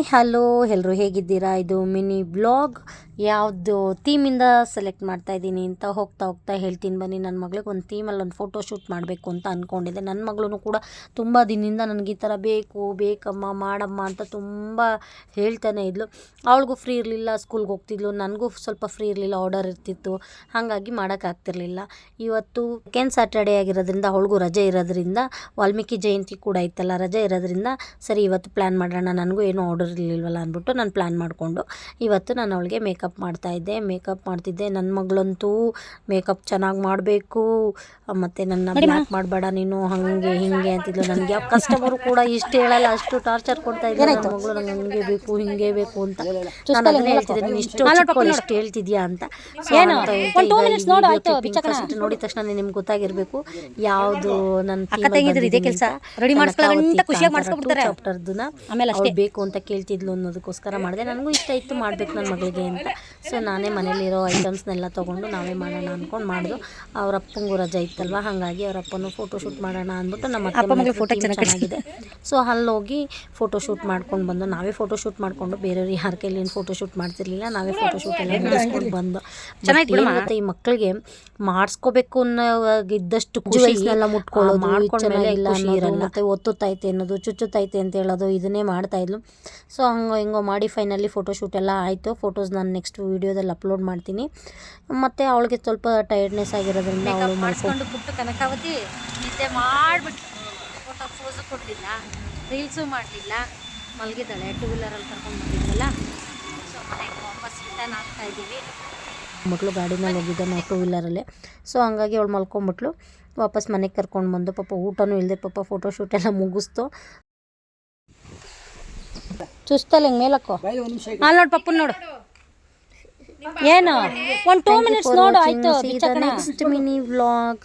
Hello ಎಲ್ಲರೂ ಹೇಗಿದ್ದೀರಾ? ಇದು ಮಿನಿ ಬ್ಲಾಗ್. ಯಾವುದು ಥೀಮಿಂದ ಸೆಲೆಕ್ಟ್ ಮಾಡ್ತಾ ಇದ್ದೀನಿ ಅಂತ ಹೋಗ್ತಾ ಹೋಗ್ತಾ ಹೇಳ್ತೀನಿ ಬನ್ನಿ. ನನ್ನ ಮಗಳಿಗೆ ಒಂದು ಥೀಮಲ್ಲಿ ಒಂದು ಫೋಟೋ ಶೂಟ್ ಮಾಡಬೇಕು ಅಂತ ಅಂದ್ಕೊಂಡಿದ್ದೆ ನನ್ನ ಮಗಳೂ ಕೂಡ ತುಂಬ ದಿನದಿಂದ ನನಗೆ ಈ ಥರ ಬೇಕು, ಬೇಕಮ್ಮ, ಮಾಡಮ್ಮ ಅಂತ ತುಂಬ ಹೇಳ್ತಾನೆ ಇದ್ಲು. ಅವಳಿಗೂ ಫ್ರೀ ಇರಲಿಲ್ಲ ಸ್ಕೂಲ್ಗೆ ಹೋಗ್ತಿದ್ಲು. ನನಗೂ ಸ್ವಲ್ಪ ಫ್ರೀ ಇರಲಿಲ್ಲ ಆರ್ಡರ್ ಇರ್ತಿತ್ತು. ಹಾಗಾಗಿ ಮಾಡೋಕ್ಕಾಗ್ತಿರ್ಲಿಲ್ಲ ಇವತ್ತು ಕೆನ್ ಸ್ಯಾಟರ್ಡೇ ಆಗಿರೋದ್ರಿಂದ ಅವಳಿಗೂ ರಜೆ ಇರೋದ್ರಿಂದ, ವಾಲ್ಮೀಕಿ ಜಯಂತಿ ಕೂಡ ಇತ್ತಲ್ಲ ರಜೆ ಇರೋದ್ರಿಂದ ಸರಿ ಇವತ್ತು ಪ್ಲ್ಯಾನ್ ಮಾಡೋಣ ನನಗೂ ಏನೂ ಆರ್ಡರ್ ಇರಲಿಲ್ವಲ್ಲ ಅಂದ್ಬಿಟ್ಟು ನಾನು ಪ್ಲ್ಯಾನ್ ಮಾಡಿಕೊಂಡು ಇವತ್ತು ನಾನು ಅವಳಿಗೆ ಮೇಕಪ್ ಮಾಡ್ತಾಯಿದ್ದೆ ಮೇಕಪ್ ಮಾಡ್ತಿದ್ದೆ. ನನ್ನ ಮಗಳಂತೂ ಮೇಕಪ್ ಚೆನ್ನಾಗಿ ಮಾಡಬೇಕು. ಮತ್ತೆ ನನ್ನ ಬ್ಲ್ಯಾಕ್ ಮಾಡಬೇಡ ನೀನು ಹಾಗೆ ಹಿಂಗೆ ಅಂತಿದ್ಲು. ನನಗೆ ಕಸ್ಟಮರ್ ಕಸ್ಟಮರು ಕೂಡ ಇಷ್ಟು ಹೇಳಲ್ಲ. ಅಷ್ಟು ಟಾರ್ಚರ್ ಕೊಡ್ತಾ ಇದ್ದೆ ನನ್ನ ಮಗಳು. ನಂಗೆ ಹಂಗೆ ಬೇಕು ಹಿಂಗೆ ಬೇಕು ಅಂತ. ನಾನು ಅದನ್ನೇ ಹೇಳ್ತಿದ್ದೆ ನೀನು ಇಷ್ಟು ಚಿಕ್ಕವಳು ಇಷ್ಟು ಹೇಳ್ತಿದ್ಯಾ ಅಂತ. ಇದ್ದೆ. first ನೋಡಿದ ತಕ್ಷಣ ನಿಮ್ಗೆ ಗೊತ್ತಾಗಿರ್ಬೇಕು. ಯಾವುದು ನನ್ನ ರೆಡಿ ಕೆಲ್ಸ. ಮಾಡ್ಸ್ಕೊಬಿಡ್ತಾರೆ. ಚಾಪ್ಟರ್ದನ್ನ ಆಮೇಲೆ ಅಷ್ಟೇ. ಬೇಕು ಅಂತ ಕೇಳ್ತಿದ್ಲು ಅನ್ನೋದಕ್ಕೋಸ್ಕರ ಮಾಡಿದೆ. ನನಗೂ ಇಷ್ಟ ಇತ್ತು ಮಾಡಬೇಕು ನನ್ನ ಮಗಳಿಗೆ ಅಂತ. ಸೊ ನಾನೇ ಮನೇಲಿರೋ ಐಟಮ್ಸ್ನೆಲ್ಲ ತೊಗೊಂಡು ನಾವೇ ಮಾಡೋಣ ಅಂದ್ಕೊಂಡು ಮಾಡಿದ್ರು ಅವ್ರ ಅಪ್ಪಂಗೂ ರಜೆ ಇತ್ತಲ್ವ? ಹಾಗಾಗಿ ಅವ್ರ ಅಪ್ಪನೂ ಫೋಟೋ ಶೂಟ್ ಮಾಡೋಣ ಅಂದ್ಬಿಟ್ಟು ನಮ್ಮ ಅಪ್ಪ ಫೋಟೋ ಚೆನ್ನಾಗಿದೆ. ಸೊ ಅಲ್ಲಿ ಹೋಗಿ ಫೋಟೋ ಶೂಟ್ ಮಾಡ್ಕೊಂಡು ಬಂದು ನಾವೇ ಫೋಟೋ ಶೂಟ್ ಮಾಡಿಕೊಂಡು ಬೇರೆಯವ್ರು ಯಾರ ಕೈಲಿ ಏನು ಫೋಟೋ ಶೂಟ್ ಮಾಡ್ತಿರ್ಲಿಲ್ಲ ನಾವೇ ಫೋಟೋ ಶೂಟ್ ಎಲ್ಲ ಮಾಡಿಸ್ಕೊಂಡು ಬಂದು. ಚೆನ್ನಾಗಿ ಮತ್ತು ಈ ಮಕ್ಕಳಿಗೆ ಮಾಡಿಸ್ಕೋಬೇಕು ಅನ್ನೋ ಇದ್ದಷ್ಟು ಖುಷಿನೆಲ್ಲ ಮುಟ್ಕೊಳ್ಳೋದು ಮಾಡ್ಕೊಂಡ್ಮೇಲೆ ಇಲ್ಲ ಅನ್ನೋದು. ಮತ್ತು ಒತ್ತುತ್ತೈತೆ ಅನ್ನೋದು ಚುಚ್ಚುತ್ತೈತೆ ಅಂತ ಹೇಳೋದು ಇದನ್ನೇ ಮಾಡ್ತಾ ಇದ್ಲು. ಸೊ ಹಂಗೋ ಹಿಂಗೋ ಮಾಡಿ ಫೈನಲಿ ಫೋಟೋ ಶೂಟ್ ಎಲ್ಲ ಆಯಿತು. ಫೋಟೋಸ್ ನಾನು ನೆಕ್ಸ್ಟ್ ವೀಡಿಯೋದಲ್ಲಿ ಅಪ್ಲೋಡ್ ಮಾಡ್ತೀನಿ. ಮತ್ತು ಅವಳಿಗೆ ಸ್ವಲ್ಪ ಟೈರ್ಡ್ನೆಸ್ ಆಗಿರೋದ್ರಿಂದ ಅವಳು ಮಾಡ್ಕೊಂಡು ಮಾಡಿಸ್ಕೊಂಡು ಬಿಟ್ಟು ಕನಕಾವತಿ ನಿದ್ದೆ ಮಾಡಿಬಿಟ್ಟು ಫೋಟೋ ಫೋಸು ಕೊಡಲಿಲ್ಲ. ರೀಲ್ಸು ಮಾಡಲಿಲ್ಲ. ಮಲಗಿದ್ದಾಳೆ. ಟೂ ವೀಲರಲ್ಲಿ ಕರ್ಕೊಂಡು ಬಂದಿದ್ವಲ್ಲ. ಸೊ ಮನೆಗೆ ವಾಪಸ್ ರಿಟರ್ನ್ ಆಗ್ತಾ ಇದ್ದೀವಿ. ಮಕ್ಕಳು ಗಾಡಿನಲ್ಲಿ ಹೋಗಿದ್ದೆ ನಾವು ಟೂ ವೀಲರಲ್ಲೇ ಸೊ ಹಂಗಾಗಿ ಅವಳು ಮಲ್ಕೊಂಡ್ಬಿಟ್ಲು. ವಾಪಸ್ ಮನೆಗೆ ಕರ್ಕೊಂಡು ಬಂದು ಪಾಪ ಊಟನೂ ಇಲ್ಲದೆ ಪಾಪ ಫೋಟೋ ಶೂಟ್ ಎಲ್ಲ ಮುಗಿಸ್ತು. ಚುಸ್ತಲ್ಲ ಹಿಂಗೆ ಮೇಲಕ್ಕೋ? ಅಲ್ಲಿ ನೋಡು ಪಪ್ಪನ ನೋಡು. ಏನು? ಒಂದು ಟೂ ಮಿನಿಟ್ಸ್ ನೋಡು ಆಯ್ತು ನೆಕ್ಸ್ಟ್ ಮಿನಿ ವ್ಲಾಗ್